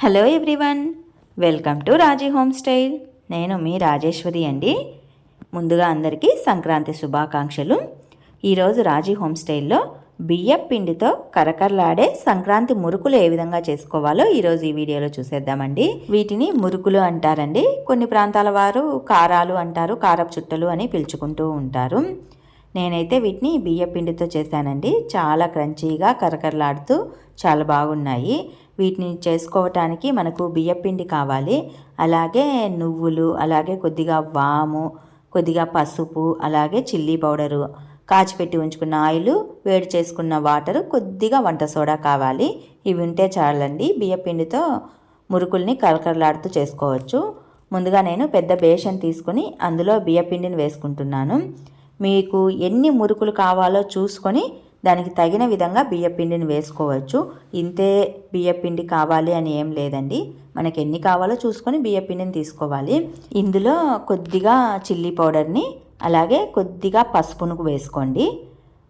Hello everyone welcome to Raji home style నేను మీ రాజేశ్వరి అండి. ముందుగా అందరికీ సంక్రాంతి శుభాకాంక్షలు. ఈరోజు రాజీ హోమ్ స్టైల్లో బియ్యం పిండితో కరకరలాడే సంక్రాంతి మురుకులు ఏ విధంగా చేసుకోవాలో ఈరోజు ఈ వీడియోలో చూసేద్దామండి. వీటిని మురుకులు అంటారండి. కొన్ని ప్రాంతాల వారు కారాలు అంటారు కారపు చుట్టలు అని పిలుచుకుంటూ ఉంటారు. నేనైతే వీటిని బియ్య పిండితో చేశానండి. చాలా క్రంచీగా కరకరలాడుతూ చాలా బాగున్నాయి. వీటిని చేసుకోవటానికి మనకు బియ్యపిండి కావాలి. అలాగే నువ్వులు అలాగే కొద్దిగా వాము కొద్దిగా పసుపు అలాగే చిల్లీ పౌడరు కాచిపెట్టి ఉంచుకున్న ఆయిల్ వేడి చేసుకున్న వాటరు కొద్దిగా వంట సోడా కావాలి. ఇవి ఉంటే చాలండి. బియ్యపిండితో మురుకుల్ని కలకరలాడుతూ చేసుకోవచ్చు. ముందుగా నేను పెద్ద బేషన్ తీసుకుని అందులో బియ్యపిండిని వేసుకుంటున్నాను. మీకు ఎన్ని మురుకులు కావాలో చూసుకొని దానికి తగిన విధంగా బియ్యపిండిని వేసుకోవచ్చు. ఇంతే బియ్యపిండి కావాలి అని ఏం లేదండి. మనకి ఎన్ని కావాలో చూసుకొని బియ్యపిండిని తీసుకోవాలి. ఇందులో కొద్దిగా చిల్లీ పౌడర్ని అలాగే కొద్దిగా పసుపును వేసుకోండి.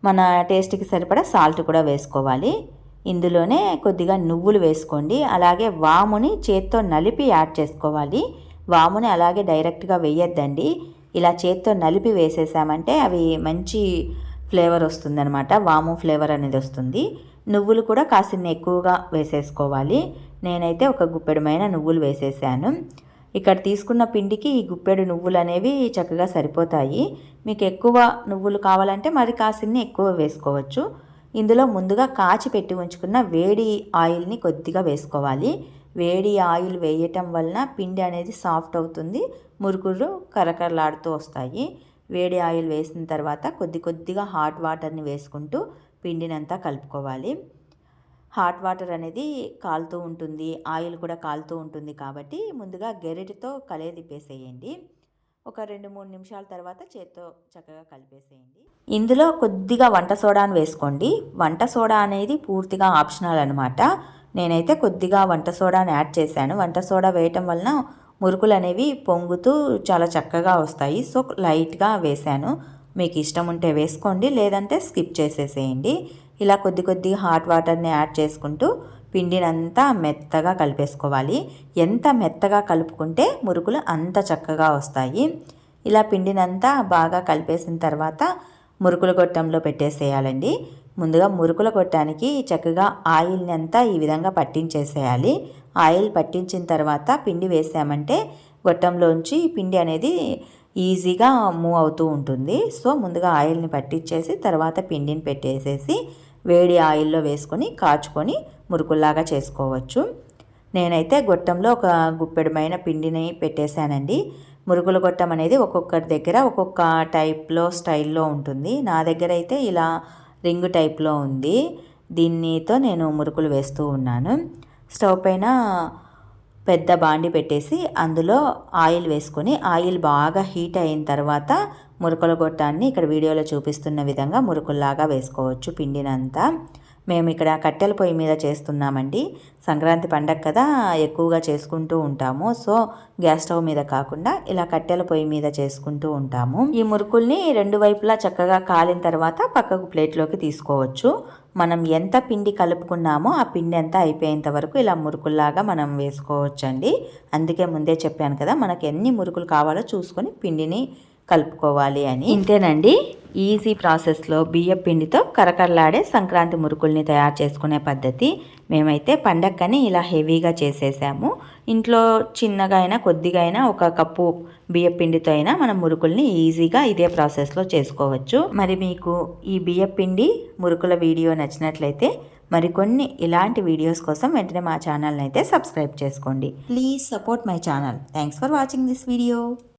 మన టేస్ట్కి సరిపడా సాల్ట్ కూడా వేసుకోవాలి. ఇందులోనే కొద్దిగా నువ్వులు వేసుకోండి. అలాగే వాముని చేత్తో నలిపి యాడ్ చేసుకోవాలి. వాముని అలాగే డైరెక్ట్గా వేయొద్దండి. ఇలా చేత్తో నలిపి వేసేసామంటే అవి మంచి ఫ్లేవర్ వస్తుందనమాట వాము ఫ్లేవర్ అనేది వస్తుంది. నువ్వులు కూడా కాసిన్ని ఎక్కువగా వేసేసుకోవాలి. నేనైతే ఒక గుప్పెడుమైన నువ్వులు వేసేసాను. ఇక్కడ తీసుకున్న పిండికి ఈ గుప్పెడు నువ్వులు అనేవి చక్కగా సరిపోతాయి. మీకు ఎక్కువ నువ్వులు కావాలంటే మరి కాసిన్ని ఎక్కువ వేసుకోవచ్చు. ఇందులో ముందుగా కాచి పెట్టి ఉంచుకున్న వేడి ఆయిల్ని కొద్దిగా వేసుకోవాలి. వేడి ఆయిల్ వేయటం వలన పిండి అనేది సాఫ్ట్ అవుతుంది. మురుకులు కరకరలాడుతూ వస్తాయి. వేడి ఆయిల్ వేసిన తర్వాత కొద్ది కొద్దిగా హాట్ వాటర్ని వేసుకుంటూ పిండినంతా కలుపుకోవాలి. హాట్ వాటర్ అనేది కాలుతూ ఉంటుంది. ఆయిల్ కూడా కాలుతూ ఉంటుంది కాబట్టి ముందుగా గెరెటితో కలే తిప్పేసేయండి. ఒక రెండు మూడు నిమిషాల తర్వాత చేత్తో చక్కగా కలిపేసేయండి. ఇందులో కొద్దిగా వంట సోడాను వేసుకోండి. వంట సోడా అనేది పూర్తిగా ఆప్షనల్ అనమాట నేనైతే కొద్దిగా వంట సోడాని యాడ్ చేశాను. వంట సోడా వేయటం వలన మురుకులు అనేవి పొంగుతూ చాలా చక్కగా వస్తాయి. సో లైట్గా వేశాను. మీకు ఇష్టం ఉంటే వేసుకోండి లేదంటే స్కిప్ చేసేసేయండి. ఇలా కొద్ది కొద్దిగా హాట్ వాటర్ని యాడ్ చేసుకుంటూ పిండినంతా మెత్తగా కలిపేసుకోవాలి. ఎంత మెత్తగా కలుపుకుంటే మురుకులు అంత చక్కగా వస్తాయి. ఇలా పిండినంతా బాగా కలిపేసిన తర్వాత మురుకుల గొట్టంలో పెట్టేసేయాలండి. ముందుగా మురుకుల కొట్టడానికి చక్కగా ఆయిల్ని అంతా ఈ విధంగా పట్టించేసేయాలి. ఆయిల్ పట్టించిన తర్వాత పిండి వేసామంటే గొట్టంలోంచి పిండి అనేది ఈజీగా మూవ్ అవుతూ ఉంటుంది. సో ముందుగా ఆయిల్ని పట్టించేసి తర్వాత పిండిని పెట్టేసేసి వేడి ఆయిల్లో వేసుకొని కాచుకొని మురుకుల్లాగా చేసుకోవచ్చు. నేనైతే గొట్టంలో ఒక గుప్పెడమైన పిండిని పెట్టేశానండి. మురుగుల గొట్టం అనేది ఒక్కొక్కరి దగ్గర ఒక్కొక్క టైప్లో స్టైల్లో ఉంటుంది. నా దగ్గర అయితే ఇలా రింగ్ టైప్లో ఉంది. దీనితో నేను మురుకులు వేస్తూ ఉన్నాను. స్టవ్ పైన పెద్ద బాండి పెట్టేసి అందులో ఆయిల్ వేసుకొని ఆయిల్ బాగా హీట్ అయిన తర్వాత మురుకుల గొట్టాన్ని ఇక్కడ వీడియోలో చూపిస్తున్న విధంగా మురుకుల్లాగా వేసుకోవచ్చు పిండినంతా. మేము ఇక్కడ కట్టెల పొయ్యి మీద చేస్తున్నామండి. సంక్రాంతి పండగ కదా ఎక్కువగా చేసుకుంటూ ఉంటాము. సో గ్యాస్ స్టవ్ మీద కాకుండా ఇలా కట్టెల పొయ్యి మీద చేసుకుంటూ ఉంటాము. ఈ మురుకుల్ని రెండు వైపులా చక్కగా కాలిన తర్వాత పక్కకు ప్లేట్లోకి తీసుకోవచ్చు. మనం ఎంత పిండి కలుపుకున్నామో ఆ పిండి అంతా అయిపోయేంత వరకు ఇలా మురుకుల్లాగా మనం వేసుకోవచ్చండి. అందుకే ముందే చెప్పాను కదా మనకు ఎన్ని మురుకులు కావాలో చూసుకొని పిండిని కలుపుకోవాలి అని. ఇంతేనండి. ఈజీ ప్రాసెస్లో బియ్య పిండితో కరకరలాడే సంక్రాంతి మురుకుల్ని తయారు చేసుకునే పద్ధతి. మేమైతే పండక్కని ఇలా హెవీగా చేసేసాము. ఇంట్లో చిన్నగా అయినా కొద్దిగా అయినా ఒక కప్పు బియ్య పిండితో అయినా మనం మురుకుల్ని ఈజీగా ఇదే ప్రాసెస్లో చేసుకోవచ్చు. మరి మీకు ఈ బియ్య పిండి మురుకుల వీడియో నచ్చినట్లయితే మరికొన్ని ఇలాంటి వీడియోస్ కోసం వెంటనే మా ఛానల్ని అయితే సబ్స్క్రైబ్ చేసుకోండి. Please support my channel thanks for watching this video